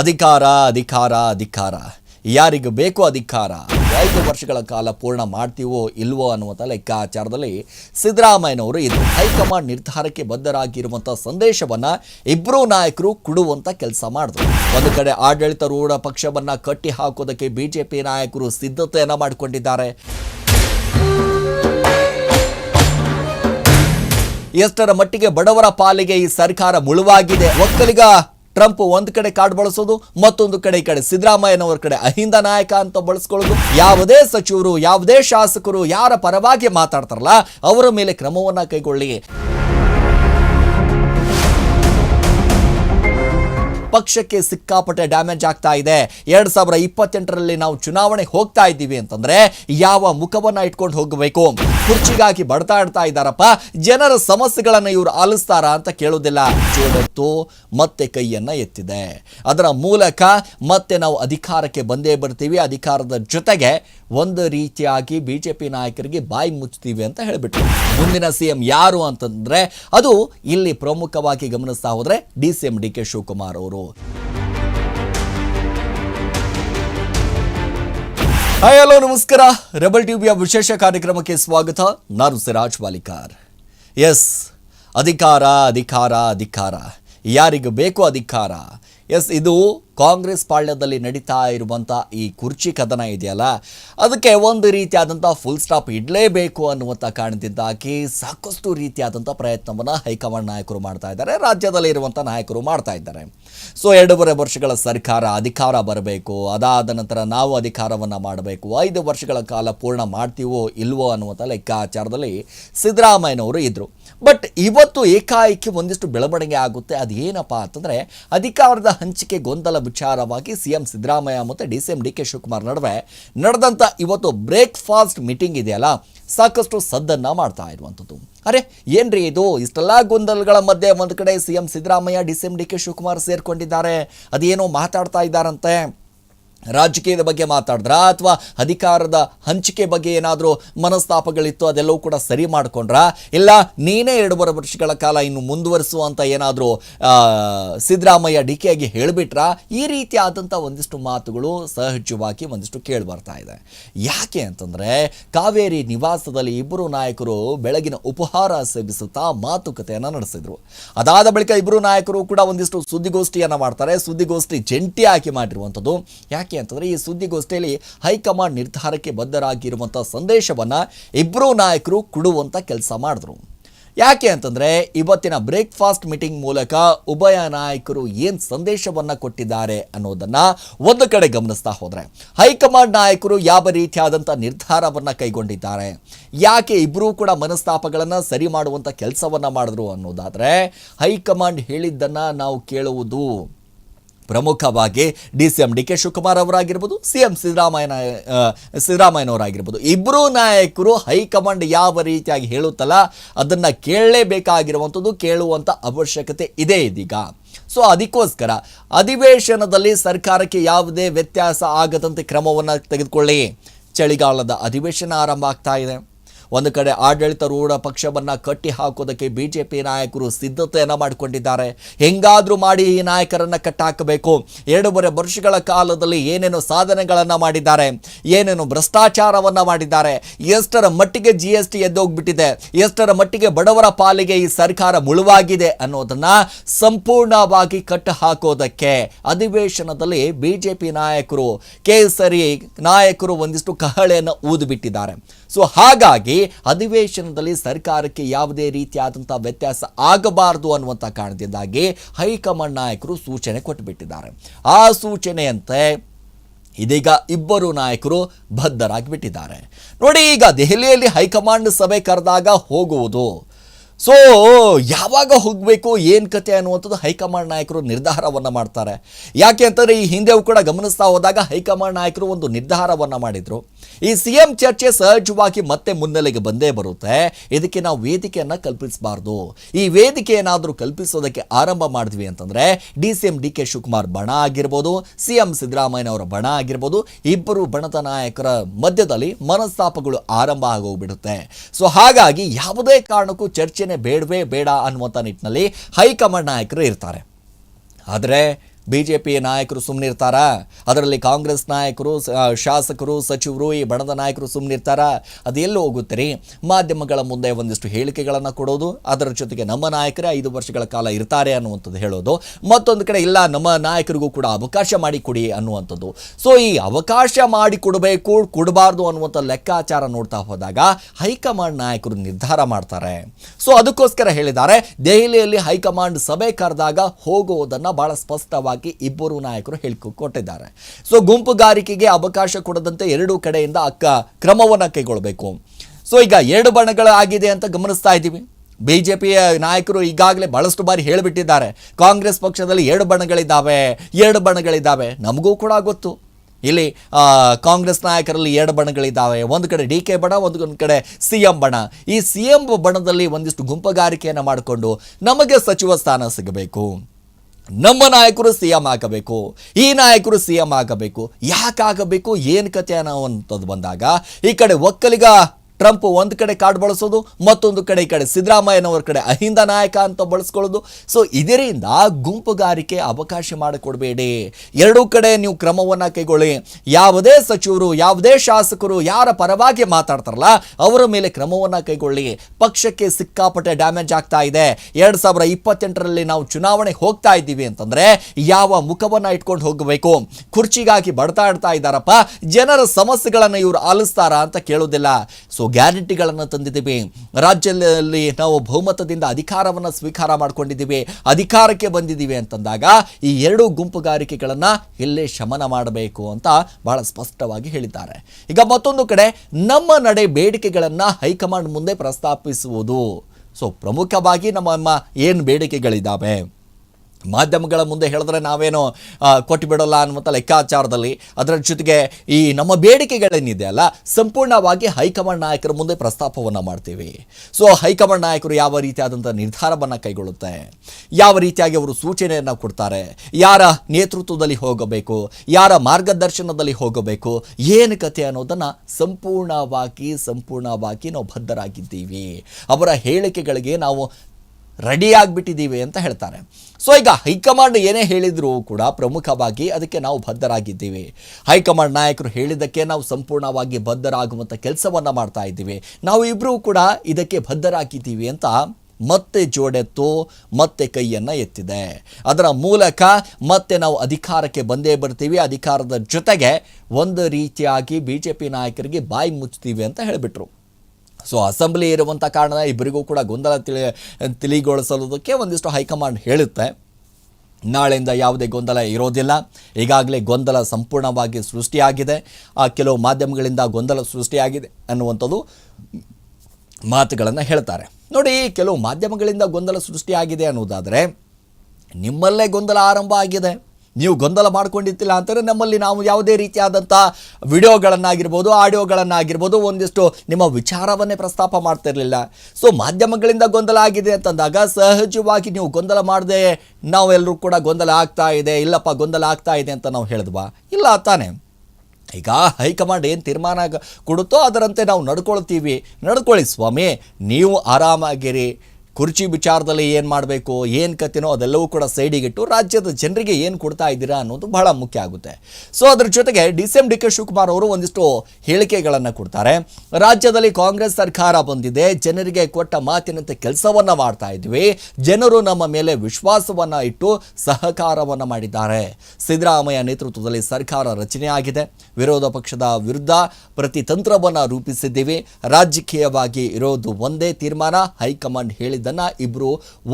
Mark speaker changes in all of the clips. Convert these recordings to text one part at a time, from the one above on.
Speaker 1: ಅಧಿಕಾರ ಅಧಿಕಾರ ಅಧಿಕಾರ. ಯಾರಿಗೂ ಬೇಕು ಅಧಿಕಾರ? ಐದು ವರ್ಷಗಳ ಕಾಲ ಪೂರ್ಣ ಮಾಡ್ತೀವೋ ಇಲ್ವೋ ಅನ್ನುವಂಥ ಲೆಕ್ಕಾಚಾರದಲ್ಲಿ ಸಿದ್ದರಾಮಯ್ಯನವರು ಇದು ಹೈಕಮಾಂಡ್ ನಿರ್ಧಾರಕ್ಕೆ ಬದ್ಧರಾಗಿರುವಂಥ ಸಂದೇಶವನ್ನು ಇಬ್ಬರೂ ನಾಯಕರು ಕೊಡುವಂಥ ಕೆಲಸ ಮಾಡಿದ್ರು. ಒಂದು ಕಡೆ ಆಡಳಿತಾರೂಢ ಪಕ್ಷವನ್ನು ಕಟ್ಟಿ ಹಾಕೋದಕ್ಕೆ ಬಿಜೆಪಿ ನಾಯಕರು ಸಿದ್ಧತೆಯನ್ನು ಮಾಡಿಕೊಂಡಿದ್ದಾರೆ. ಎಷ್ಟರ ಮಟ್ಟಿಗೆ ಬಡವರ ಪಾಲಿಗೆ ಈ ಸರ್ಕಾರ ಮುಳುವಾಗಿದೆ? ಒಕ್ಕಲಿಗ ಟ್ರಂಪ್ ಒಂದು ಕಡೆ ಕಾರ್ಡ್ ಬಳಸೋದು, ಮತ್ತೊಂದು ಕಡೆ ಈ ಕಡೆ ಸಿದ್ದರಾಮಯ್ಯನವರ ಕಡೆ ಅಹಿಂದ ನಾಯಕ ಅಂತ ಬಳಸ್ಕೊಳ್ಳೋದು. ಯಾವುದೇ ಸಚಿವರು, ಯಾವುದೇ ಶಾಸಕರು ಯಾರ ಪರವಾಗಿ ಮಾತಾಡ್ತಾರಲ್ಲ, ಅವರ ಮೇಲೆ ಕ್ರಮವನ್ನ ಕೈಗೊಳ್ಳಿ. ಪಕ್ಷಕ್ಕೆ ಸಿಕ್ಕಾಪಟ್ಟೆ ಡ್ಯಾಮೇಜ್ ಆಗ್ತಾ ಇದೆ. ಎರಡ್ ಸಾವಿರದ ಇಪ್ಪತ್ತೆಂಟರಲ್ಲಿ ನಾವು ಚುನಾವಣೆ ಹೋಗ್ತಾ ಇದ್ದೀವಿ ಅಂತಂದ್ರೆ ಯಾವ ಮುಖವನ್ನ ಇಟ್ಕೊಂಡು ಹೋಗಬೇಕು? ಕುರ್ಚಿಗಾಗಿ ಬಡ್ತಾ ಇಡ್ತಾ ಇದ್ದಾರಪ್ಪ. ಜನರ ಸಮಸ್ಯೆಗಳನ್ನ ಇವರು ಆಲಿಸ್ತಾರ ಅಂತ ಕೇಳೋದಿಲ್ಲ ಚೋಡತ್ತು ಮತ್ತೆ ಕೈಯನ್ನ ಎತ್ತಿದೆ. ಅದರ ಮೂಲಕ ಮತ್ತೆ ನಾವು ಅಧಿಕಾರಕ್ಕೆ ಬಂದೇ ಬರ್ತೀವಿ. ಅಧಿಕಾರದ ಜೊತೆಗೆ ಒಂದು ರೀತಿಯಾಗಿ ಬಿಜೆಪಿ ನಾಯಕರಿಗೆ ಬಾಯಿ ಮುಚ್ತೀವಿ ಅಂತ ಹೇಳ್ಬಿಟ್ರು. ಮುಂದಿನ ಸಿಎಂ ಯಾರು ಅಂತಂದ್ರೆ ಅದು ಇಲ್ಲಿ ಪ್ರಮುಖವಾಗಿ ಗಮನಿಸ್ತಾ ಹೋದ್ರೆ D C M D K Shivakumar ಅವರು. ಹಾಯ್ ಹಲೋ ನಮಸ್ಕಾರ. ರೆಬಲ್ ಟಿವಿಯ ವಿಶೇಷ ಕಾರ್ಯಕ್ರಮಕ್ಕೆ ಸ್ವಾಗತ. ನಾನು ಸಿರಾಜ್ ವಾಲಿಕಾರ್ ಎಸ್ ಅಧಿಕಾರ ಅಧಿಕಾರ ಅಧಿಕಾರ. ಯಾರಿಗೂ ಬೇಕು ಅಧಿಕಾರ ಎಸ್ ಇದು ಕಾಂಗ್ರೆಸ್ ಪಾಳ್ಯದಲ್ಲಿ ನಡೀತಾ ಇರುವಂಥ ಈ ಕುರ್ಚಿ ಕದನ ಇದೆಯಲ್ಲ? ಅದಕ್ಕೆ ಒಂದು ರೀತಿಯಾದಂಥ ಫುಲ್ ಸ್ಟಾಪ್ ಇಡಲೇಬೇಕು ಅನ್ನುವಂಥ ಕಾರಣದಿಂದಾಗಿ ಸಾಕಷ್ಟು ರೀತಿಯಾದಂಥ ಪ್ರಯತ್ನವನ್ನು ಹೈಕಮಾಂಡ್ ನಾಯಕರು ಮಾಡ್ತಾ ಇದ್ದಾರೆ, ರಾಜ್ಯದಲ್ಲಿ ಇರುವಂಥ ನಾಯಕರು ಮಾಡ್ತಾ ಇದ್ದಾರೆ. ಸೊ ಎರಡೂವರೆ ವರ್ಷಗಳ ಸರ್ಕಾರ ಅಧಿಕಾರ ಬರಬೇಕು, ಅದಾದ ನಂತರ ನಾವು ಅಧಿಕಾರವನ್ನು ಮಾಡಬೇಕು, ಐದು ವರ್ಷಗಳ ಕಾಲ ಪೂರ್ಣ ಮಾಡ್ತೀವೋ ಇಲ್ವೋ ಅನ್ನುವಂಥ ಲೆಕ್ಕಾಚಾರದಲ್ಲಿ ಸಿದ್ದರಾಮಯ್ಯನವರು ಇದ್ದರು ಬಟ್ ಇವತ್ತು ಏಕಾಏಕಿ ಒಂದಿಷ್ಟು ಬೆಳವಣಿಗೆ ಆಗುತ್ತೆ ಅದು ಏನಪ್ಪ ಅಂತಂದರೆ ಅಧಿಕಾರದ ಹಂಚಿಕೆ ಗೊಂದಲ ವಿಚಾರವಾಗಿ ಸಿಎಂ ಸಿದ್ದರಾಮಯ್ಯ ಮತ್ತು D C M D K Shivakumar ನಡುವೆ ನಡೆದಂಥ ಇವತ್ತು ಬ್ರೇಕ್ಫಾಸ್ಟ್ ಮೀಟಿಂಗ್ ಇದೆಯಲ್ಲ, ಸಾಕಷ್ಟು ಸದ್ದನ್ನು ಮಾಡ್ತಾ ಇರುವಂಥದ್ದು. ಅರೆ, ಏನ್ರಿ ಇದು? ಇಷ್ಟೆಲ್ಲ ಗೊಂದಲಗಳ ಮಧ್ಯೆ ಒಂದು ಕಡೆ C M Siddaramaiah, D C M D K Shivakumar ಸೇರಿಕೊಂಡಿದ್ದಾರೆ, ಅದೇನೋ ಮಾತಾಡ್ತಾ ಇದ್ದಾರಂತೆ. ರಾಜಕೀಯದ ಬಗ್ಗೆ ಮಾತಾಡಿದ್ರ? ಅಥವಾ ಅಧಿಕಾರದ ಹಂಚಿಕೆ ಬಗ್ಗೆ ಏನಾದರೂ ಮನಸ್ತಾಪಗಳಿತ್ತು? ಅದೆಲ್ಲವೂ ಕೂಡ ಸರಿ ಮಾಡ್ಕೊಂಡ್ರಾ? ಇಲ್ಲ, ನೀನೇ ಎರಡೂವರೆ ವರ್ಷಗಳ ಕಾಲ ಇನ್ನು ಮುಂದುವರಿಸುವಂತ ಏನಾದರೂ ಸಿದ್ದರಾಮಯ್ಯ ಡಿ ಹೇಳಿಬಿಟ್ರ? ಹೇಳಿಬಿಟ್ರಾ ಈ ರೀತಿಯಾದಂಥ ಒಂದಿಷ್ಟು ಮಾತುಗಳು ಸಹಜವಾಗಿ ಒಂದಿಷ್ಟು ಕೇಳಿ ಬರ್ತಾ ಇದೆ. ಯಾಕೆ ಅಂತಂದರೆ, ಕಾವೇರಿ ನಿವಾಸದಲ್ಲಿ ಇಬ್ಬರು ನಾಯಕರು ಬೆಳಗಿನ ಉಪಹಾರ ಸೇವಿಸುತ್ತಾ ಮಾತುಕತೆಯನ್ನು ನಡೆಸಿದ್ರು. ಅದಾದ ಬಳಿಕ ಇಬ್ಬರು ನಾಯಕರು ಕೂಡ ಒಂದಿಷ್ಟು ಸುದ್ದಿಗೋಷ್ಠಿಯನ್ನು ಮಾಡ್ತಾರೆ. ಸುದ್ದಿಗೋಷ್ಠಿ ಜಂಟಿಯಾಗಿ ಮಾಡಿರುವಂಥದ್ದು. ಯಾಕೆ ಅಂತಂದ್ರೆ ಈ ಸುದ್ದಿಗೋಷ್ಠಿಯಲ್ಲಿ ಹೈಕಮಾಂಡ್ ನಿರ್ಧಾರಕ್ಕೆ ಬದ್ಧರಾಗಿರುವಂಥ ಸಂದೇಶವನ್ನು ಇಬ್ಬರೂ ನಾಯಕರು ಕೊಡುವಂಥ ಕೆಲಸ ಮಾಡಿದ್ರು. ಯಾಕೆ ಅಂತಂದರೆ ಇವತ್ತಿನ ಬ್ರೇಕ್ಫಾಸ್ಟ್ ಮೀಟಿಂಗ್ ಮೂಲಕ ಉಭಯ ನಾಯಕರು ಏನು ಸಂದೇಶವನ್ನು ಕೊಟ್ಟಿದ್ದಾರೆ ಅನ್ನೋದನ್ನು ಒಂದು ಕಡೆ ಗಮನಿಸ್ತಾ ಹೋದರೆ, ಹೈಕಮಾಂಡ್ ನಾಯಕರು ಯಾವ ರೀತಿಯಾದಂಥ ನಿರ್ಧಾರವನ್ನು ಕೈಗೊಂಡಿದ್ದಾರೆ, ಯಾಕೆ ಇಬ್ಬರೂ ಕೂಡ ಮನಸ್ತಾಪಗಳನ್ನು ಸರಿ ಮಾಡುವಂಥ ಕೆಲಸವನ್ನು ಮಾಡಿದ್ರು ಅನ್ನೋದಾದರೆ, ಹೈಕಮಾಂಡ್ ಹೇಳಿದ್ದನ್ನು ನಾವು ಕೇಳುವುದು ಪ್ರಮುಖವಾಗಿ D C M D K Shivakumar ಅವರಾಗಿರ್ಬೋದು, C M Siddaramaiah ಸಿದ್ದರಾಮಯ್ಯನವರಾಗಿರ್ಬೋದು. ಇಬ್ಬರೂ ನಾಯಕರು ಹೈಕಮಾಂಡ್ ಯಾವ ರೀತಿಯಾಗಿ ಹೇಳುತ್ತಲ್ಲ ಅದನ್ನು ಕೇಳಲೇಬೇಕಾಗಿರುವಂಥದ್ದು, ಕೇಳುವಂಥ ಅವಶ್ಯಕತೆ ಇದೆ ಇದೀಗ. ಸೊ, ಅದಕ್ಕೋಸ್ಕರ ಅಧಿವೇಶನದಲ್ಲಿ ಸರ್ಕಾರಕ್ಕೆ ಯಾವುದೇ ವ್ಯತ್ಯಾಸ ಆಗದಂತೆ ಕ್ರಮವನ್ನು ತೆಗೆದುಕೊಳ್ಳಿ. ಚಳಿಗಾಲದ ಅಧಿವೇಶನ ಆರಂಭ ಆಗ್ತಾ ಇದೆ. ಒಂದು ಕಡೆ ಆಡಳಿತಾರೂಢ ಪಕ್ಷವನ್ನ ಕಟ್ಟಿ ಹಾಕೋದಕ್ಕೆ ಬಿಜೆಪಿ ನಾಯಕರು ಸಿದ್ಧತೆಯನ್ನು ಮಾಡಿಕೊಂಡಿದ್ದಾರೆ. ಹೆಂಗಾದ್ರೂ ಮಾಡಿ ಈ ನಾಯಕರನ್ನ ಕಟ್ಟಾಕಬೇಕು. ಎರಡೂವರೆ ವರ್ಷಗಳ ಕಾಲದಲ್ಲಿ ಏನೇನು ಸಾಧನೆಗಳನ್ನ ಮಾಡಿದ್ದಾರೆ. ಏನೇನು ಭ್ರಷ್ಟಾಚಾರವನ್ನ ಮಾಡಿದ್ದಾರೆ. ಎಷ್ಟರ ಮಟ್ಟಿಗೆ ಜಿ ಎಸ್ ಟಿ ಎದ್ದೋಗ್ಬಿಟ್ಟಿದೆ. ಎಷ್ಟರ ಮಟ್ಟಿಗೆ ಬಡವರ ಪಾಲಿಗೆ ಈ ಸರ್ಕಾರ ಮುಳುವಾಗಿದೆ ಅನ್ನೋದನ್ನ ಸಂಪೂರ್ಣವಾಗಿ ಕಟ್ಟು ಹಾಕೋದಕ್ಕೆ ಅಧಿವೇಶನದಲ್ಲಿ ಬಿಜೆಪಿ ನಾಯಕರು, ಕೇಸರಿ ನಾಯಕರು ಒಂದಿಷ್ಟು ಕಹಳೆಯನ್ನು ಊದುಬಿಟ್ಟಿದ್ದಾರೆ. ಸೊ ಹಾಗಾಗಿ ಅಧಿವೇಶನದಲ್ಲಿ ಸರ್ಕಾರಕ್ಕೆ ಯಾವುದೇ ರೀತಿಯಾದಂಥ ವ್ಯತ್ಯಾಸ ಆಗಬಾರದು ಅನ್ನುವಂಥ ಕಾರಣದಿಂದಾಗಿ ಹೈಕಮಾಂಡ್ ನಾಯಕರು ಸೂಚನೆ ಕೊಟ್ಟುಬಿಟ್ಟಿದ್ದಾರೆ. ಆ ಸೂಚನೆಯಂತೆ ಇದೀಗ ಇಬ್ಬರು ನಾಯಕರು ಬದ್ಧರಾಗಿ ಬಿಟ್ಟಿದ್ದಾರೆ ನೋಡಿ, ಈಗ ದೆಹಲಿಯಲ್ಲಿ ಹೈಕಮಾಂಡ್ ಸಭೆ ಕರೆದಾಗ ಹೋಗುವುದು ಸೊ ಯಾವಾಗ ಹೋಗಬೇಕು, ಏನು ಕತೆ ಅನ್ನುವಂಥದ್ದು ಹೈಕಮಾಂಡ್ ನಾಯಕರು ನಿರ್ಧಾರವನ್ನು ಮಾಡ್ತಾರೆ. ಯಾಕೆ ಅಂತಂದರೆ, ಈ ಹಿಂದೆಯೂ ಕೂಡ ಗಮನಿಸ್ತಾ ಹೋದಾಗ ಹೈಕಮಾಂಡ್ ನಾಯಕರು ಒಂದು ನಿರ್ಧಾರವನ್ನು ಮಾಡಿದರು. ಈ ಸಿ ಎಂ ಚರ್ಚೆ ಸಹಜವಾಗಿ ಮತ್ತೆ ಮುನ್ನೆಲೆಗೆ ಬಂದೇ ಬರುತ್ತೆ. ಇದಕ್ಕೆ ನಾವು ವೇದಿಕೆಯನ್ನು ಕಲ್ಪಿಸಬಾರ್ದು. ಈ ವೇದಿಕೆ ಏನಾದರೂ ಕಲ್ಪಿಸೋದಕ್ಕೆ ಆರಂಭ ಮಾಡಿದ್ವಿ ಅಂತಂದರೆ, D C M D K Shivakumar ಬಣ ಆಗಿರ್ಬೋದು, ಸಿ ಎಂ ಸಿದ್ದರಾಮಯ್ಯನವರ ಬಣ ಆಗಿರ್ಬೋದು, ಇಬ್ಬರು ಬಣದ ನಾಯಕರ ಮಧ್ಯದಲ್ಲಿ ಮನಸ್ತಾಪಗಳು ಆರಂಭ ಆಗೋಗ್ಬಿಡುತ್ತೆ. ಸೊ ಹಾಗಾಗಿ ಯಾವುದೇ ಕಾರಣಕ್ಕೂ ಚರ್ಚೆನೆ ಬೇಡವೇ ಬೇಡ ಅನ್ನುವಂಥ ನಿಟ್ಟಿನಲ್ಲಿ ಹೈಕಮಾಂಡ್ ನಾಯಕರು ಇರ್ತಾರೆ. ಆದರೆ ಬಿಜೆಪಿ ನಾಯಕರು ಸುಮ್ಮನಿರ್ತಾರ ಅದರಲ್ಲಿ ಕಾಂಗ್ರೆಸ್ ನಾಯಕರು ಶಾಸಕರು, ಸಚಿವರು, ಈ ಬಣದ ನಾಯಕರು ಸುಮ್ಮನಿರ್ತಾರ ಅದೆಲ್ಲೂ ಹೋಗುತ್ತೆ ರೀ ಮಾಧ್ಯಮಗಳ ಮುಂದೆ ಒಂದಿಷ್ಟು ಹೇಳಿಕೆಗಳನ್ನು ಕೊಡೋದು, ಅದರ ಜೊತೆಗೆ ನಮ್ಮ ನಾಯಕರೇ ಐದು ವರ್ಷಗಳ ಕಾಲ ಇರ್ತಾರೆ ಅನ್ನುವಂಥದ್ದು ಹೇಳೋದು, ಮತ್ತೊಂದು ಕಡೆ ಇಲ್ಲ, ನಮ್ಮ ನಾಯಕರಿಗೂ ಕೂಡ ಅವಕಾಶ ಮಾಡಿಕೊಡಿ ಅನ್ನುವಂಥದ್ದು. ಸೊ, ಈ ಅವಕಾಶ ಮಾಡಿ ಕೊಡಬೇಕು, ಕೊಡಬಾರ್ದು ಅನ್ನುವಂಥ ಲೆಕ್ಕಾಚಾರ ನೋಡ್ತಾ ಹೋದಾಗ ಹೈಕಮಾಂಡ್ ನಾಯಕರು ನಿರ್ಧಾರ ಮಾಡ್ತಾರೆ. ಸೊ, ಅದಕ್ಕೋಸ್ಕರ ಹೇಳಿದ್ದಾರೆ, ದೆಹಲಿಯಲ್ಲಿ ಹೈಕಮಾಂಡ್ ಸಭೆ ಕರೆದಾಗ ಹೋಗುವುದನ್ನು ಬಹಳ ಸ್ಪಷ್ಟವಾಗಿ ಇಬ್ಬರು ನಾಯಕರು ಹೇಳಿಕೆ ಕೊಟ್ಟಿದ್ದಾರೆ. ಸೊ ಗುಂಪುಗಾರಿಕೆಗೆ ಅವಕಾಶ ಕೊಡದಂತೆ ಎರಡೂ ಕಡೆಯಿಂದ ಅಕ್ಕ ಕ್ರಮವನ್ನು ಕೈಗೊಳ್ಳಬೇಕು ಸೊ ಈಗ ಎರಡು ಬಣಗಳಾಗಿದೆ ಅಂತ ಗಮನಿಸ್ತಾ ಇದ್ದೀವಿ. ಬಿಜೆಪಿಯ ನಾಯಕರು ಈಗಾಗಲೇ ಬಹಳಷ್ಟು ಬಾರಿ ಹೇಳಿಬಿಟ್ಟಿದ್ದಾರೆ. ಕಾಂಗ್ರೆಸ್ ಪಕ್ಷದಲ್ಲಿ ಎರಡು ಬಣಗಳಿದ್ದಾವೆ ಎರಡು ಬಣಗಳಿದ್ದಾವೆ. ನಮಗೂ ಕೂಡ ಗೊತ್ತು. ಇಲ್ಲಿ ಕಾಂಗ್ರೆಸ್ ನಾಯಕರಲ್ಲಿ ಎರಡು ಬಣಗಳಿದ್ದಾವೆ. ಒಂದು ಕಡೆ ಡಿ ಕೆ ಬಣ, ಒಂದು ಕಡೆ ಸಿ ಎಂ ಬಣ. ಈ ಸಿ ಎಂ ಬಣದಲ್ಲಿ ಒಂದಿಷ್ಟು ಗುಂಪುಗಾರಿಕೆಯನ್ನು ಮಾಡಿಕೊಂಡು ನಮಗೆ ಸಚಿವ ಸ್ಥಾನ ಸಿಗಬೇಕು. ನಮ್ಮ ನಾಯಕರು ಸಿ ಎಂ ಆಗಬೇಕು, ಈ ನಾಯಕರು ಸಿ ಎಂ ಆಗಬೇಕು, ಯಾಕಾಗಬೇಕು, ಏನು ಕತೆ ಅನ್ನೋವಂಥದ್ದು ಬಂದಾಗ ಈ ಕಡೆ ಒಕ್ಕಲಿಗ ಟ್ರಂಪ್ ಒಂದು ಕಡೆ ಕಾರ್ಡ್ ಬಳಸೋದು, ಮತ್ತೊಂದು ಕಡೆ ಈ ಕಡೆ ಸಿದ್ದರಾಮಯ್ಯನವರ ಕಡೆ ಅಹಿಂದ ನಾಯಕ ಅಂತ ಬಳಸ್ಕೊಳ್ಳೋದು. ಸೊ ಇದರಿಂದ ಗುಂಪುಗಾರಿಕೆ ಅವಕಾಶ ಮಾಡಿಕೊಡಬೇಡಿ. ಎರಡೂ ಕಡೆ ನೀವು ಕ್ರಮವನ್ನು ಕೈಗೊಳ್ಳಿ. ಯಾವುದೇ ಸಚಿವರು, ಯಾವುದೇ ಶಾಸಕರು ಯಾರ ಪರವಾಗಿ ಮಾತಾಡ್ತಾರಲ್ಲ, ಅವರ ಮೇಲೆ ಕ್ರಮವನ್ನು ಕೈಗೊಳ್ಳಿ. ಪಕ್ಷಕ್ಕೆ ಸಿಕ್ಕಾಪಟ್ಟೆ ಡ್ಯಾಮೇಜ್ ಆಗ್ತಾ ಇದೆ. ಎರಡು ಸಾವಿರ ಇಪ್ಪತ್ತೆಂಟರಲ್ಲಿ ನಾವು ಚುನಾವಣೆ ಹೋಗ್ತಾ ಇದ್ದೀವಿ ಅಂತಂದ್ರೆ ಯಾವ ಮುಖವನ್ನ ಇಟ್ಕೊಂಡು ಹೋಗಬೇಕು? ಕುರ್ಚಿಗಾಗಿ ಬಡ್ತಾಡ್ತಾ ಇದ್ದಾರಪ್ಪ. ಜನರ ಸಮಸ್ಯೆಗಳನ್ನು ಇವರು ಆಲಿಸ್ತಾರ ಅಂತ ಕೇಳೋದಿಲ್ಲ. ಸೊ ಗ್ಯಾರಂಟಿಗಳನ್ನು ತಂದಿದ್ದೀವಿ. ರಾಜ್ಯದಲ್ಲಿ ನಾವು ಬಹುಮತದಿಂದ ಅಧಿಕಾರವನ್ನು ಸ್ವೀಕಾರ ಮಾಡಿಕೊಂಡಿದ್ದೀವಿ. ಅಧಿಕಾರಕ್ಕೆ ಬಂದಿದ್ದೀವಿ ಅಂತಂದಾಗ ಈ ಎರಡು ಗುಂಪುಗಾರಿಕೆಗಳನ್ನು ಇಲ್ಲೇ ಶಮನ ಮಾಡಬೇಕು ಅಂತ ಬಹಳ ಸ್ಪಷ್ಟವಾಗಿ ಹೇಳಿದ್ದಾರೆ. ಈಗ ಮತ್ತೊಂದು ಕಡೆ ನಮ್ಮ ನಡೆ ಬೇಡಿಕೆಗಳನ್ನು ಹೈಕಮಾಂಡ್ ಮುಂದೆ ಪ್ರಸ್ತಾಪಿಸುವುದು. ಸೊ ಪ್ರಮುಖವಾಗಿ ನಮ್ಮ ಏನು ಬೇಡಿಕೆಗಳಿದ್ದಾವೆ ಮಾಧ್ಯಮಗಳ ಮುಂದೆ ಹೇಳಿದ್ರೆ ನಾವೇನೋ ಕೊಟ್ಟು ಬಿಡೋಲ್ಲ ಅನ್ನುವಂಥ ಲೆಕ್ಕಾಚಾರದಲ್ಲಿ, ಅದರ ಜೊತೆಗೆ ಈ ನಮ್ಮ ಬೇಡಿಕೆಗಳೇನಿದೆ ಅಲ್ಲ, ಸಂಪೂರ್ಣವಾಗಿ ಹೈಕಮಾಂಡ್ ನಾಯಕರ ಮುಂದೆ ಪ್ರಸ್ತಾಪವನ್ನು ಮಾಡ್ತೀವಿ. ಸೊ ಹೈಕಮಾಂಡ್ ನಾಯಕರು ಯಾವ ರೀತಿಯಾದಂಥ ನಿರ್ಧಾರವನ್ನು ಕೈಗೊಳ್ಳುತ್ತೆ? ಯಾವ ರೀತಿಯಾಗಿ ಅವರು ಸೂಚನೆಯನ್ನು ಕೊಡ್ತಾರೆ? ಯಾರ ನೇತೃತ್ವದಲ್ಲಿ ಹೋಗಬೇಕು? ಯಾರ ಮಾರ್ಗದರ್ಶನದಲ್ಲಿ ಹೋಗಬೇಕು? ಏನು ಕತೆ ಅನ್ನೋದನ್ನು ಸಂಪೂರ್ಣವಾಗಿ ಸಂಪೂರ್ಣವಾಗಿ ನಾವು ಬದ್ಧರಾಗಿದ್ದೀವಿ. ಅವರ ಹೇಳಿಕೆಗಳಿಗೆ ನಾವು ರೆಡಿ ಆಗಿಬಿಟ್ಟಿದ್ದೀವಿ ಅಂತ ಹೇಳ್ತಾರೆ. ಸೊ ಈಗ ಹೈಕಮಾಂಡ್ ಏನೇ ಹೇಳಿದರೂ ಕೂಡ ಪ್ರಮುಖವಾಗಿ ಅದಕ್ಕೆ ನಾವು ಬದ್ಧರಾಗಿದ್ದೀವಿ. ಹೈಕಮಾಂಡ್ ನಾಯಕರು ಹೇಳಿದ್ದಕ್ಕೆ ನಾವು ಸಂಪೂರ್ಣವಾಗಿ ಬದ್ಧರಾಗುವಂಥ ಕೆಲಸವನ್ನು ಮಾಡ್ತಾ ಇದ್ದೀವಿ. ನಾವು ಇಬ್ಬರೂ ಕೂಡ ಇದಕ್ಕೆ ಬದ್ಧರಾಗಿದ್ದೀವಿ ಅಂತ ಮತ್ತೆ ಜೋಡೆತ್ತು, ಮತ್ತೆ ಕೈಯನ್ನು ಎತ್ತಿದೆ. ಅದರ ಮೂಲಕ ಮತ್ತೆ ನಾವು ಅಧಿಕಾರಕ್ಕೆ ಬಂದೇ ಬರ್ತೀವಿ. ಅಧಿಕಾರದ ಜೊತೆಗೆ ಒಂದು ರೀತಿಯಾಗಿ ಬಿ ಜೆ ಪಿ ನಾಯಕರಿಗೆ ಬಾಯಿ ಮುಚ್ತೀವಿ ಅಂತ ಹೇಳಿಬಿಟ್ರು. ಸೊ ಅಸೆಂಬ್ಲಿ ಇರುವಂಥ ಕಾರಣ ಇಬ್ಬರಿಗೂ ಕೂಡ ಗೊಂದಲ ತಿಳಿ, ತಿಳಿಗೊಳಿಸೋದಕ್ಕೆ ಒಂದಿಷ್ಟು ಹೈಕಮಾಂಡ್ ಹೇಳುತ್ತೆ. ನಾಳೆಯಿಂದ ಯಾವುದೇ ಗೊಂದಲ ಇರೋದಿಲ್ಲ. ಈಗಾಗಲೇ ಗೊಂದಲ ಸಂಪೂರ್ಣವಾಗಿ ಸೃಷ್ಟಿಯಾಗಿದೆ. ಆ ಕೆಲವು ಮಾಧ್ಯಮಗಳಿಂದ ಗೊಂದಲ ಸೃಷ್ಟಿಯಾಗಿದೆ ಅನ್ನುವಂಥದ್ದು ಮಾತುಗಳನ್ನು ಹೇಳ್ತಾರೆ. ನೋಡಿ ಕೆಲವು ಮಾಧ್ಯಮಗಳಿಂದ ಗೊಂದಲ ಸೃಷ್ಟಿಯಾಗಿದೆ ಅನ್ನೋದಾದರೆ ನಿಮ್ಮಲ್ಲೇ ಗೊಂದಲ ಆರಂಭ ಆಗಿದೆ. ನೀವು ಗೊಂದಲ ಮಾಡ್ಕೊಂಡಿರ್ತಿಲ್ಲ ಅಂತಂದರೆ ನಮ್ಮಲ್ಲಿ ನಾವು ಯಾವುದೇ ರೀತಿಯಾದಂಥ ವಿಡಿಯೋಗಳನ್ನಾಗಿರ್ಬೋದು, ಆಡಿಯೋಗಳನ್ನಾಗಿರ್ಬೋದು ಒಂದಿಷ್ಟು ನಿಮ್ಮ ವಿಚಾರವನ್ನೇ ಪ್ರಸ್ತಾಪ ಮಾಡ್ತಿರಲಿಲ್ಲ. ಸೊ ಮಾಧ್ಯಮಗಳಿಂದ ಗೊಂದಲ ಆಗಿದೆ ಅಂತಂದಾಗ ಸಹಜವಾಗಿ ನೀವು ಗೊಂದಲ ಮಾಡದೆ ನಾವೆಲ್ಲರೂ ಕೂಡ ಗೊಂದಲ ಆಗ್ತಾ ಇದೆ, ಇಲ್ಲಪ್ಪ ಗೊಂದಲ ಆಗ್ತಾ ಇದೆ ಅಂತ ನಾವು ಹೇಳಿದ್ವಾ ಇಲ್ಲ ತಾನೇ. ಈಗ ಹೈಕಮಾಂಡ್ ಏನು ತೀರ್ಮಾನ ಕೊಡುತ್ತೋ ಅದರಂತೆ ನಾವು ನಡ್ಕೊಳ್ತೀವಿ. ನಡ್ಕೊಳ್ಳಿ ಸ್ವಾಮಿ, ನೀವು ಆರಾಮಾಗಿರಿ. ಕುರ್ಚಿ ವಿಚಾರದಲ್ಲಿ ಏನು ಮಾಡಬೇಕು, ಏನು ಕತೆನೋ ಅದೆಲ್ಲವೂ ಕೂಡ ಸೈಡಿಗಿಟ್ಟು ರಾಜ್ಯದ ಜನರಿಗೆ ಏನು ಕೊಡ್ತಾ ಇದ್ದೀರಾ ಅನ್ನೋದು ಬಹಳ ಮುಖ್ಯ ಆಗುತ್ತೆ. ಸೊ ಅದರ ಜೊತೆಗೆ D C M D K Shivakumar ಅವರು ಒಂದಿಷ್ಟು ಹೇಳಿಕೆಗಳನ್ನು ಕೊಡ್ತಾರೆ. ರಾಜ್ಯದಲ್ಲಿ ಕಾಂಗ್ರೆಸ್ ಸರ್ಕಾರ ಬಂದಿದೆ, ಜನರಿಗೆ ಕೊಟ್ಟ ಮಾತಿನಂತೆ ಕೆಲಸವನ್ನು ಮಾಡ್ತಾ ಇದ್ವಿ ಜನರು ನಮ್ಮ ಮೇಲೆ ವಿಶ್ವಾಸವನ್ನು ಇಟ್ಟು ಸಹಕಾರವನ್ನು ಮಾಡಿದ್ದಾರೆ. ಸಿದ್ದರಾಮಯ್ಯ ನೇತೃತ್ವದಲ್ಲಿ ಸರ್ಕಾರ ರಚನೆಯಾಗಿದೆ ವಿರೋಧ ಪಕ್ಷದ ವಿರುದ್ಧ ಪ್ರತಿತಂತ್ರವನ್ನು ರೂಪಿಸಿದ್ದೀವಿ. ರಾಜಕೀಯವಾಗಿ ಇರೋದು ಒಂದೇ ತೀರ್ಮಾನ, ಹೈಕಮಾಂಡ್ ಹೇಳಿದ್ದನ್ನ ಇಬ್ಬರು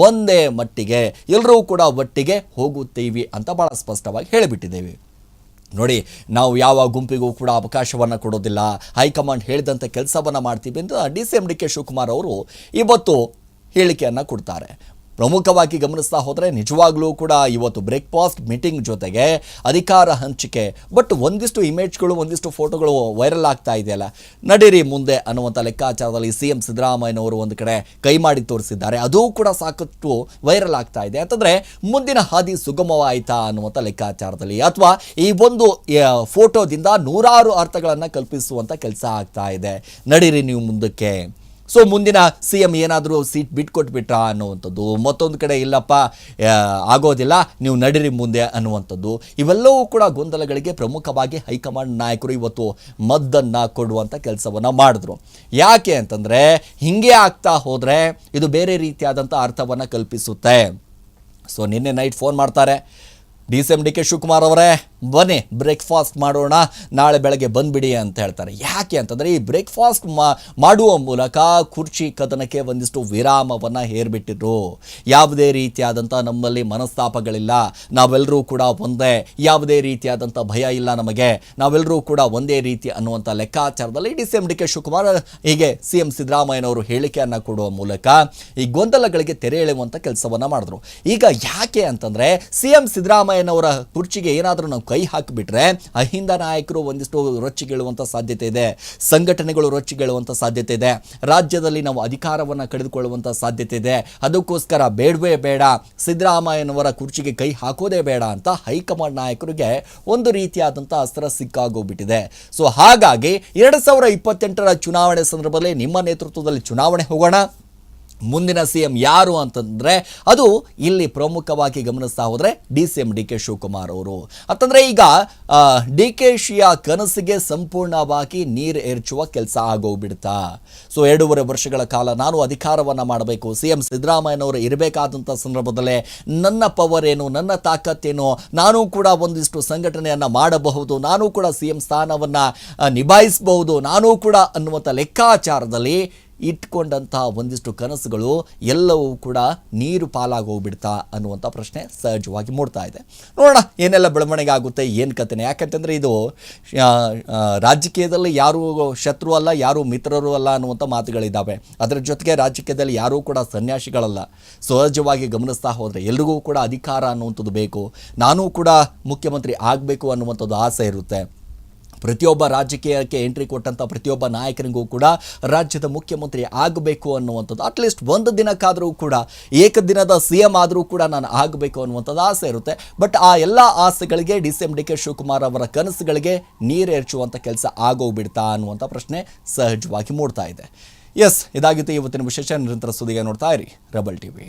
Speaker 1: ಒಂದೇ ಮಟ್ಟಿಗೆ ಎಲ್ಲರೂ ಕೂಡ ಒಟ್ಟಿಗೆ ಹೋಗುತ್ತೀವಿ ಅಂತ ಬಹಳ ಸ್ಪಷ್ಟವಾಗಿ ಹೇಳಿಬಿಟ್ಟಿದ್ದೇವೆ. ನೋಡಿ, ನಾವು ಯಾವ ಗುಂಪಿಗೂ ಕೂಡ ಅವಕಾಶವನ್ನು ಕೊಡೋದಿಲ್ಲ. ಹೈಕಮಾಂಡ್ ಹೇಳಿದಂಥ ಕೆಲಸವನ್ನು ಮಾಡ್ತೀವಿ ಅಂತ D C M D K Shivakumar ಅವರು ಇವತ್ತು ಹೇಳಿಕೆಯನ್ನು ಕೊಡ್ತಾರೆ. ಪ್ರಮುಖವಾಗಿ ಗಮನಿಸ್ತಾ ಹೋದರೆ ನಿಜವಾಗ್ಲೂ ಕೂಡ ಇವತ್ತು ಬ್ರೇಕ್ಫಾಸ್ಟ್ ಮೀಟಿಂಗ್ ಜೊತೆಗೆ ಅಧಿಕಾರ ಹಂಚಿಕೆ. ಬಟ್ ಒಂದಿಷ್ಟು ಇಮೇಜ್ಗಳು, ಒಂದಿಷ್ಟು ಫೋಟೋಗಳು ವೈರಲ್ ಆಗ್ತಾ ಇದೆಯಲ್ಲ. ನಡೀರಿ ಮುಂದೆ ಅನ್ನುವಂಥ ಲೆಕ್ಕಾಚಾರದಲ್ಲಿ ಸಿ ಎಂ ಸಿದ್ದರಾಮಯ್ಯನವರು ಒಂದು ಕಡೆ ಕೈ ಮಾಡಿ ತೋರಿಸಿದ್ದಾರೆ. ಅದು ಕೂಡ ಸಾಕಷ್ಟು ವೈರಲ್ ಆಗ್ತಾ ಇದೆ. ಯಾಕಂದರೆ ಮುಂದಿನ ಹಾದಿ ಸುಗಮವಾಯಿತಾ ಅನ್ನುವಂಥ ಲೆಕ್ಕಾಚಾರದಲ್ಲಿ. ಅಥವಾ ಈ ಒಂದು ಫೋಟೋದಿಂದ ನೂರಾರು ಅರ್ಥಗಳನ್ನು ಕಲ್ಪಿಸುವಂಥ ಕೆಲಸ ಆಗ್ತಾ ಇದೆ. ನಡೀರಿ ನೀವು ಮುಂದಕ್ಕೆ. ಸೊ ಮುಂದಿನ ಸಿ ಎಂ ಏನಾದರೂ ಸೀಟ್ ಬಿಟ್ಕೊಟ್ಬಿಟ್ರಾ ಅನ್ನುವಂಥದ್ದು. ಮತ್ತೊಂದು ಕಡೆ ಇಲ್ಲಪ್ಪ ಆಗೋದಿಲ್ಲ, ನೀವು ನಡೀರಿ ಮುಂದೆ ಅನ್ನುವಂಥದ್ದು. ಇವೆಲ್ಲವೂ ಕೂಡ ಗೊಂದಲಗಳಿಗೆ ಪ್ರಮುಖವಾಗಿ ಹೈಕಮಾಂಡ್ ನಾಯಕರು ಇವತ್ತು ಮದ್ದನ್ನು ಕೊಡುವಂಥ ಕೆಲಸವನ್ನು ಮಾಡಿದ್ರು. ಯಾಕೆ ಅಂತಂದರೆ, ಹೀಗೆ ಆಗ್ತಾ ಹೋದರೆ ಇದು ಬೇರೆ ರೀತಿಯಾದಂಥ ಅರ್ಥವನ್ನು ಕಲ್ಪಿಸುತ್ತೆ. ಸೊ ನಿನ್ನೆ ನೈಟ್ ಫೋನ್ ಮಾಡ್ತಾರೆ. D C M D K Shivakumar ಅವರೇ ಬನ್ನಿ ಬ್ರೇಕ್ಫಾಸ್ಟ್ ಮಾಡೋಣ, ನಾಳೆ ಬೆಳಗ್ಗೆ ಬಂದುಬಿಡಿ ಅಂತ ಹೇಳ್ತಾರೆ. ಯಾಕೆ ಅಂತಂದರೆ, ಈ ಬ್ರೇಕ್ಫಾಸ್ಟ್ ಮಾಡುವ ಮೂಲಕ ಕುರ್ಚಿ ಕದನಕ್ಕೆ ಒಂದಿಷ್ಟು ವಿರಾಮವನ್ನು ಹೇರ್ಬಿಟ್ಟಿದ್ರು. ಯಾವುದೇ ರೀತಿಯಾದಂಥ ನಮ್ಮಲ್ಲಿ ಮನಸ್ತಾಪಗಳಿಲ್ಲ. ನಾವೆಲ್ಲರೂ ಕೂಡ ಒಂದೇ, ಯಾವುದೇ ರೀತಿಯಾದಂಥ ಭಯ ಇಲ್ಲ ನಮಗೆ. ನಾವೆಲ್ಲರೂ ಕೂಡ ಒಂದೇ ರೀತಿ ಅನ್ನುವಂಥ ಲೆಕ್ಕಾಚಾರದಲ್ಲಿ D C M D K Shivakumar, ಹೀಗೆ ಸಿ ಎಂ ಸಿದ್ದರಾಮಯ್ಯನವರು ಹೇಳಿಕೆಯನ್ನು ಕೊಡುವ ಮೂಲಕ ಈ ಗೊಂದಲಗಳಿಗೆ ತೆರೆ ಎಳೆಯುವಂಥ ಕೆಲಸವನ್ನು ಮಾಡಿದ್ರು. ಈಗ ಯಾಕೆ ಅಂತಂದರೆ, ಸಿ ಎಂ ಸಿದ್ದರಾಮಯ್ಯನವರ ಕುರ್ಚಿಗೆ ಏನಾದರೂ ನಾವು ಕೈ ಹಾಕಿಬಿಟ್ರೆ ಅಹಿಂದ ನಾಯಕರು ಒಂದಿಷ್ಟು ರೊಚ್ಚಿಗೇಳುವಂಥ ಸಾಧ್ಯತೆ ಇದೆ, ಸಂಘಟನೆಗಳು ರೊಚ್ಚಿಗೇಳುವಂಥ ಸಾಧ್ಯತೆ ಇದೆ, ರಾಜ್ಯದಲ್ಲಿ ನಾವು ಅಧಿಕಾರವನ್ನು ಕಳೆದುಕೊಳ್ಳುವಂಥ ಸಾಧ್ಯತೆ ಇದೆ. ಅದಕ್ಕೋಸ್ಕರ ಬೇಡವೇ ಬೇಡ, ಸಿದ್ದರಾಮಯ್ಯನವರ ಕುರ್ಚಿಗೆ ಕೈ ಹಾಕೋದೇ ಬೇಡ ಅಂತ ಹೈಕಮಾಂಡ್ ನಾಯಕರಿಗೆ ಒಂದು ರೀತಿಯಾದಂಥ ಅಸ್ತ್ರ ಸಿಕ್ಕಾಗೋಗ್ಬಿಟ್ಟಿದೆ. ಸೊ ಹಾಗಾಗಿ ಎರಡು ಸಾವಿರ ಇಪ್ಪತ್ತೆಂಟರ ಚುನಾವಣೆ ಸಂದರ್ಭದಲ್ಲಿ ನಿಮ್ಮ ನೇತೃತ್ವದಲ್ಲಿ ಚುನಾವಣೆ ಹೋಗೋಣ. ಮುಂದಿನ ಸಿ ಎಂ ಯಾರು ಅಂತಂದರೆ ಅದು ಇಲ್ಲಿ ಪ್ರಮುಖವಾಗಿ ಗಮನಿಸ್ತಾ ಹೋದರೆ D C M D K Shivakumar ಅವರು. ಅಂತಂದರೆ ಈಗ ಡಿ ಕೆ ಶಿಯ ಕನಸಿಗೆ ಸಂಪೂರ್ಣವಾಗಿ ನೀರು ಎರಚುವ ಕೆಲಸ ಆಗೋಗ್ಬಿಡ್ತಾ. ಸೊ ಎರಡೂವರೆ ವರ್ಷಗಳ ಕಾಲ ನಾನು ಅಧಿಕಾರವನ್ನು ಮಾಡಬೇಕು. ಸಿ ಎಂ ಸಿದ್ದರಾಮಯ್ಯನವರು ಇರಬೇಕಾದಂಥ ಸಂದರ್ಭದಲ್ಲೇ ನನ್ನ ಪವರ್ ಏನು, ನನ್ನ ತಾಕತ್ತೇನು ನಾನು ಕೂಡ ಒಂದಿಷ್ಟು ಸಂಘಟನೆಯನ್ನು ಮಾಡಬಹುದು, ನಾನು ಕೂಡ ಸಿ ಎಂ ಸ್ಥಾನವನ್ನು ನಿಭಾಯಿಸಬಹುದು, ನಾನು ಕೂಡ ಅನ್ನುವಂಥ ಲೆಕ್ಕಾಚಾರದಲ್ಲಿ ಇಟ್ಕೊಂಡಂತಹ ಒಂದಿಷ್ಟು ಕನಸುಗಳು ಎಲ್ಲವೂ ಕೂಡ ನೀರು ಪಾಲಾಗೋಗ್ಬಿಡ್ತಾ ಅನ್ನುವಂಥ ಪ್ರಶ್ನೆ ಸಹಜವಾಗಿ ಮೂಡ್ತಾ ಇದೆ. ನೋಡೋಣ ಏನೆಲ್ಲ ಬೆಳವಣಿಗೆ ಆಗುತ್ತೆ, ಏನು ಕಥೆನೆ ಯಾಕಂತಂದರೆ ಇದು ರಾಜಕೀಯದಲ್ಲಿ ಯಾರೂ ಶತ್ರು ಅಲ್ಲ, ಯಾರು ಮಿತ್ರರು ಅಲ್ಲ ಅನ್ನುವಂಥ ಮಾತುಗಳಿದ್ದಾವೆ ಅದರ ಜೊತೆಗೆ ರಾಜಕೀಯದಲ್ಲಿ ಯಾರೂ ಕೂಡ ಸನ್ಯಾಸಿಗಳಲ್ಲ. ಸಹಜವಾಗಿ ಗಮನಿಸ್ತಾ ಹೋದರೆ ಎಲ್ರಿಗೂ ಕೂಡ ಅಧಿಕಾರ ಅನ್ನುವಂಥದ್ದು ಬೇಕು. ನಾನೂ ಕೂಡ ಮುಖ್ಯಮಂತ್ರಿ ಆಗಬೇಕು ಅನ್ನುವಂಥದ್ದು ಆಸೆ ಇರುತ್ತೆ. ಪ್ರತಿಯೊಬ್ಬ ರಾಜಕೀಯಕ್ಕೆ ಎಂಟ್ರಿ ಕೊಟ್ಟಂಥ ಪ್ರತಿಯೊಬ್ಬ ನಾಯಕನಿಗೂ ಕೂಡ ರಾಜ್ಯದ ಮುಖ್ಯಮಂತ್ರಿ ಆಗಬೇಕು ಅನ್ನುವಂಥದ್ದು ಅಟ್ಲೀಸ್ಟ್ ಒಂದು ದಿನಕ್ಕಾದರೂ ಕೂಡ, ಏಕದಿನದ ಸಿ ಎಂ ಆದರೂ ಕೂಡ ನಾನು ಆಗಬೇಕು ಅನ್ನುವಂಥದ್ದು ಆಸೆ ಇರುತ್ತೆ. ಬಟ್ ಆ ಎಲ್ಲ ಆಸೆಗಳಿಗೆ D C M D K Shivakumar ಅವರ ಕನಸುಗಳಿಗೆ ನೀರೇರ್ಚುವಂಥ ಕೆಲಸ ಆಗೋಗ್ಬಿಡ್ತಾ ಅನ್ನುವಂಥ ಪ್ರಶ್ನೆ ಸಹಜವಾಗಿ ಮೂಡ್ತಾ ಇದೆ. ಎಸ್ ಇದಾಗಿತ್ತು ಇವತ್ತಿನ ವಿಶೇಷ. ನಿರಂತರ ಸುದ್ದಿಗೆ ನೋಡ್ತಾ ಇರಿ. Rebel TV